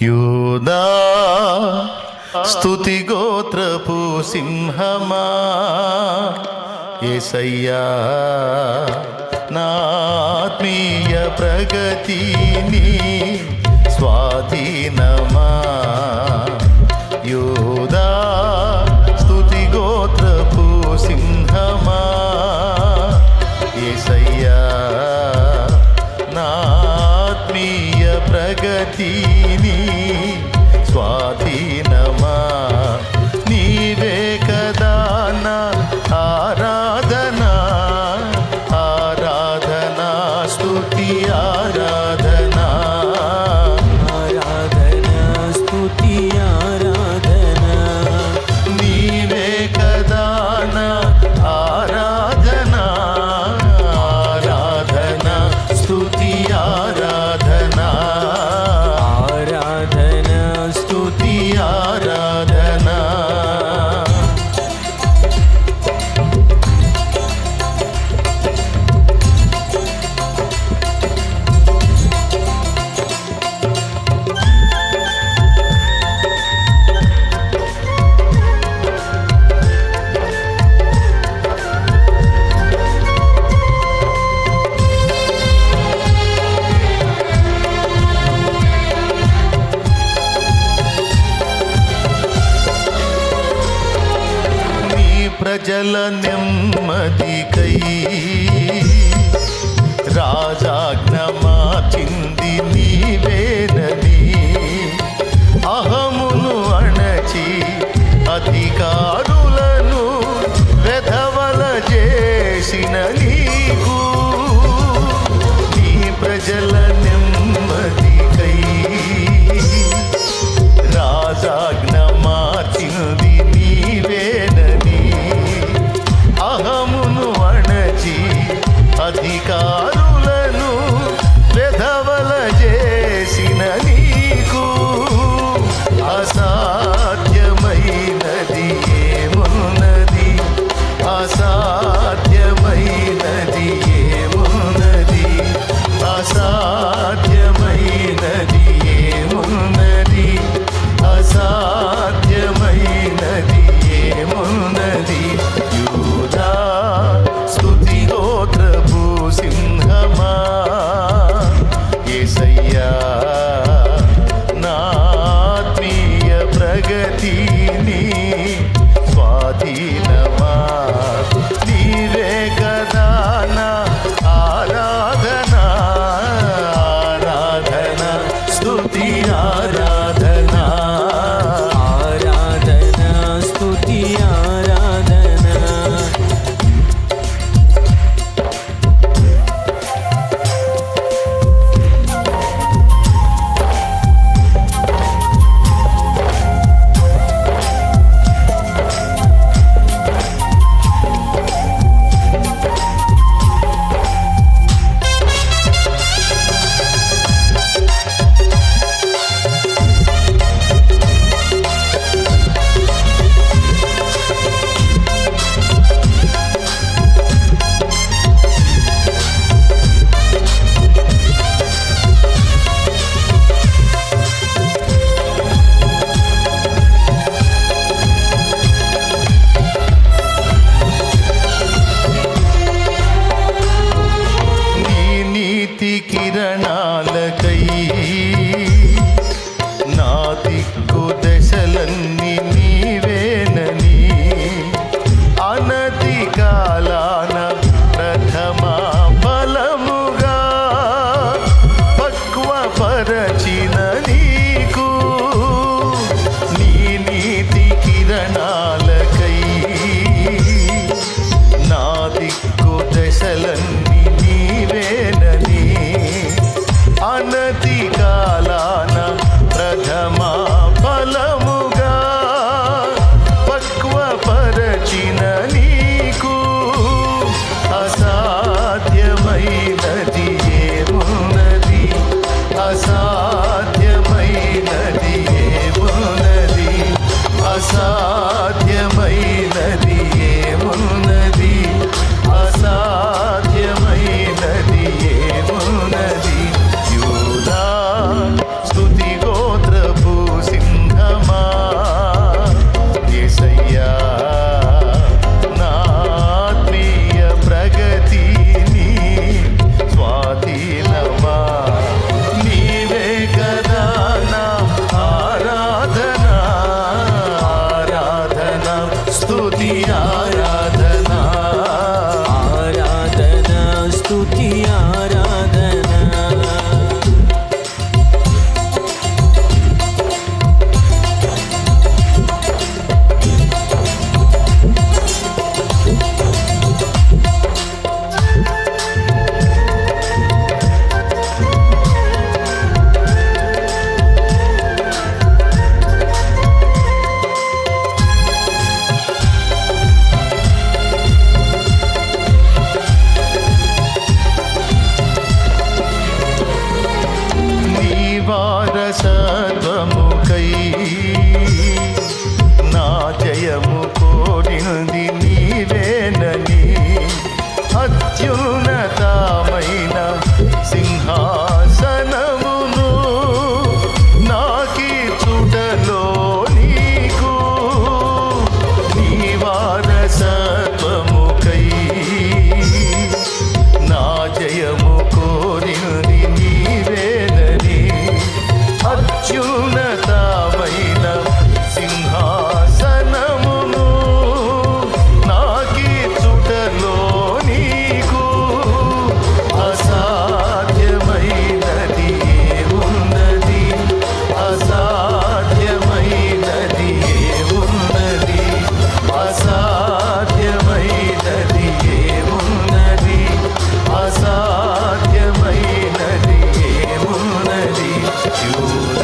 యూదా స్తుతి గోత్రపు సింహమా ఏసయ్యా నాత్మీయ ప్రగతి నీ ప్రజల నెమ్మదికై జగతిని స్వాధీన रची అసాధ్యమైనది ఏమోనది అసాధ్యమైనది অচুনতা You.